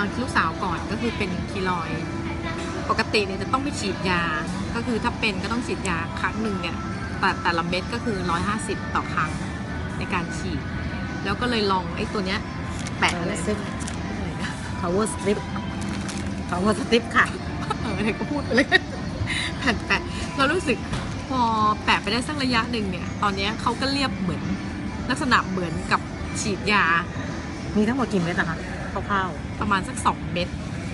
อนลูกสาวก่อนก็คือเป็นคีลอยด์ปกติเนี่ยจะต้องไปฉีดยา ก็คือถ้าเป็นก็ต้องฉีดยาครั้งหนึ่งเนี่ยแต่แต่ละเม็ดก็คือ 150 ต่อครั้งในการฉีด แล้วก็เลยลองไอ้ตัวเนี้ยแปะเลยซิป power strip power strip ค่ะเอออะไรก็พูดไปเลยแผ่นแปะเรารู้สึกพอแปะไปได้สักระยะหนึ่งเนี่ย ตอนเนี้ยเขาก็เรียบเหมือนลักษณะเหมือนกับฉีดยา มีทั้งหมดกี่เม็ดอะคะ คร่าวประมาณสัก 2 เม็ด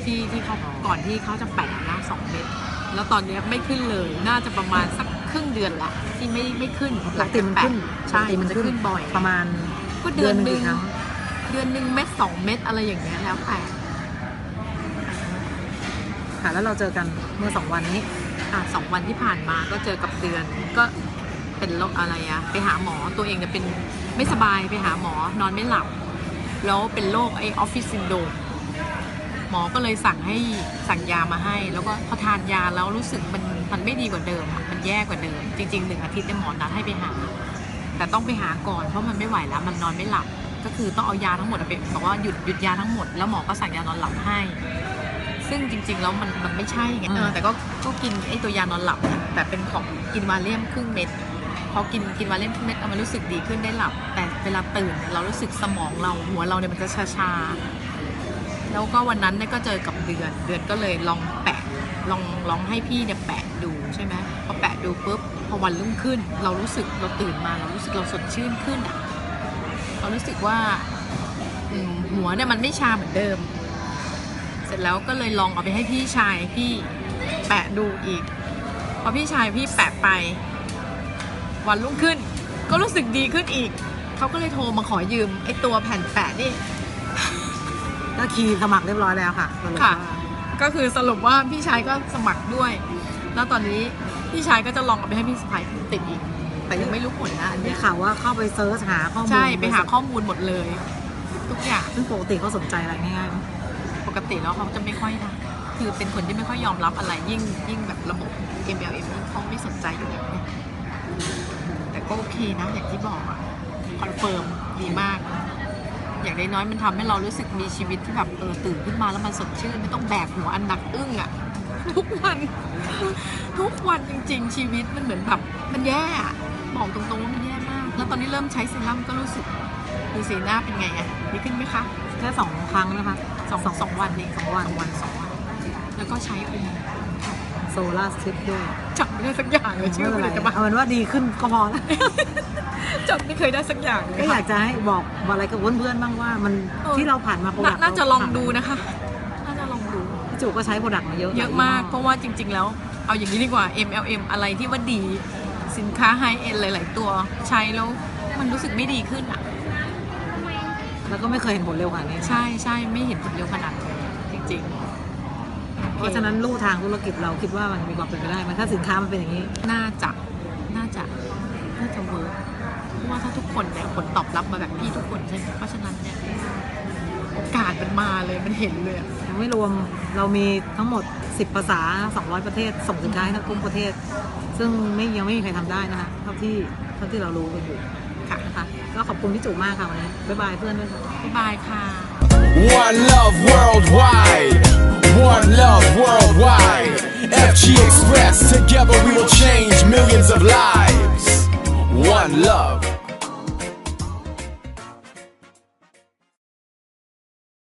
ที่ที่เขาอ๋อก่อนที่เขาจะแปะนะสองเม็ดแล้วตอนเนี้ยไม่ขึ้นเลยน่าจะประมาณสักครึ่งเดือนละที่ไม่ไม่ขึ้นๆปกติมันขึ้นใช่ปกติมันจะขึ้นบ่อย ประมาณก็เดือนหเดืนึ่อนงหนึ่งกี่ครั้งเดือนหนึ่งเม็ดสองเม็ดอะไรอย่างเงี้ยแล้วแต่ค่ะแล้วเราเจอกันเมื่อสองวันนี้อะสองวันที่ผ่านมาก็เจอกับเดือนก็เป็นโรคอะไรอะไปหาหมอตัวเองเนี่ยเป็นไม่สบายไปหาหมอนอนไม่หลับ แล้วเป็นโรคไอออฟฟิศซินโดรมหมอก็เลยสั่งให้สั่งยามาให้ แล้วก็พอทานยาแล้วรู้สึกมันมันไม่ดีกว่าเดิมอะมันแย่กว่าเดิม จริงๆหนึ่งอาทิตย์เนี่ยหมอนัดให้ไปหา แต่ต้องไปหาก่อนเพราะมันไม่ไหวแล้ว มันนอนไม่หลับ ก็คือต้องเอายาทั้งหมดอะไปบอกว่าหยุดหยุดยาทั้งหมด แล้วหมอก็สั่งยานอนหลับให้ ซึ่งจริง ๆ แล้วมันมันไม่ใช่ไงอืมเออแต่ก็ก็กินไอ้ตัวยานอนหลับเนี่ยแต่เป็นของกินวาเลียมครึ่งเม็ดพ อกินกินวาเลียมครึ่งเม็ดมันรู้สึกดีขึ้นได้หลับ แต่เวลาตื่นเนี่ยเรารู้สึกสมองเราหัวเราเนี่ยมันจะชาๆแล้วก็วันนั้นเนี่ยก็เจอกับเดือนเดือนก็เลยลองแปะลองลองให้พี่เนี่ยแปะดูใช่ไหมพอแปะดูปุ๊บพอวันรุ่งขึ้น เรารู้สึกเราตื่นมาเรารู้สึกเราสดชื่นขึ้นอะเรารู้สึกว่าหัวเนี่ยมันไม่ชาเหมือนเดิม เสร็จแล้วก็เลยลองเอาไปให้พี่ชายพี่แปะดูอีก พอพี่ชายพี่แปะไป วันรุ่งขึ้น ก็รู้สึกดีขึ้นอีก เขาก็เลยโทรมาขอยืมไอ้ตัวแผ่นแปะนี่ ก็คีย์สมัครเรียบร้อยแล้วค่ะสรุปค่ะ ว่าก็คือสรุปว่าพี่ชายก็สมัครด้วย แล้วตอนนี้พี่ชายก็จะลองเอาไปให้พี่สะพ้ายติดอีก แต่ยังไม่รู้ผลนะอันได้เนี้ยข่าวว่าเข้าไปเซิร์ชหาข้อมูลใช่ไปหาข้อมูลหมดเลย ทุกอย่างซึ่งปกติเขาสนใจอะไรง่ายๆไหมปกติแล้วเขาจะไม่ค่อยนะคือเป็นคนที่ไม่ค่อยยอมรับอะไรยิ่งยิ่งแบบระบบ MLM นี่เขาไม่สนใจอยู่แล้วเนี่ยแต่ก็โอ เคนะอย่างที่บอกอะคอนเฟิร์มดีมาก อย่างน้อยๆมันทำให้เรารู้สึกมีชีวิตที่แบบเออตื่นขึ้นมาแล้วมันสดชื่นไม่ต้องแบกหัวอันหนักอึ้งอะทุกวัน ทุกวันจริง ๆ ชีวิตมันเหมือนแบบมันแย่อะบอกตรงๆว่ามันแย่มาก แล้วตอนนี้เริ่มใช้เซรั่มก็รู้สึกดูสีหน้าเป็นไงอะดีขึ้นไหมคะแค่สองครั้งนะคะสองสองวันเองสองวันสองวันสองวันแล้วก็ใช้อมโซล่าสติปด้วยจับไม่ได้สักอย่างเลยชื่อไม่ผเป็นลิไรตภัณฑ์เอาเป็นว่าดีขึ้นก็พอแล้วจับไม่เคยได้สักอย่างเลยก็อยากจะให้บอกอะไรกับเพื่อนๆบ้างว่ามันเออที่เราผ่านมาโปรน่าดักต์น่าจะลองดูนะคะน่าจะลองดูพี่จูก็ใช้โปรดักต์มาเยอะเยอะมากเพราะว่าจริง ๆ แล้ว เอาอย่างนี้ดีกว่า MLM อะไรที่ว่าดีสินค้าไฮเอ็นหลาย ๆ ตัวใช้แล้วมันรู้สึกไม่ดีขึ้นอะแล้วก็ไม่เคยเห็นผลเร็วขนาดนี้ใช่ใช่ไม่เห็นผลเร็วขนาดนี้จริง ๆ เพราะฉะนั้นลู่ทางธุรกิจเราคิดว่ามันมีความเป็นไปได้ไหมถ้าสินค้ามันเป็นอย่างนี้ น่าจะน่าจะน่าจะเวิร์กเพราะว่าถ้าทุกคนเนี่ยผลตอบรับมาแบบพี่ทุกคนใช่ไหมเพราะฉะนั้นเนี่ยโอกาสมันมาเลยมันเห็นเลยอะยังไม่รวมเรามีทั้งหมด 10 ภาษา 200 ประเทศ ส่งสินค้าให้ทั้งกลุ่มประเทศ ซึ่งไม่ยังไม่มีใครทำได้นะคะเท่าที่เท่าที่เรารู้กันอยู่ค่ะนะคะก็ขอบคุณพี่จุมากค่ะวันนี้บ๊ายบายเพื่อนด้วยค่ะ บ๊ายบายค่ะ One love worldwide. FG Express. Together we will change millions of lives.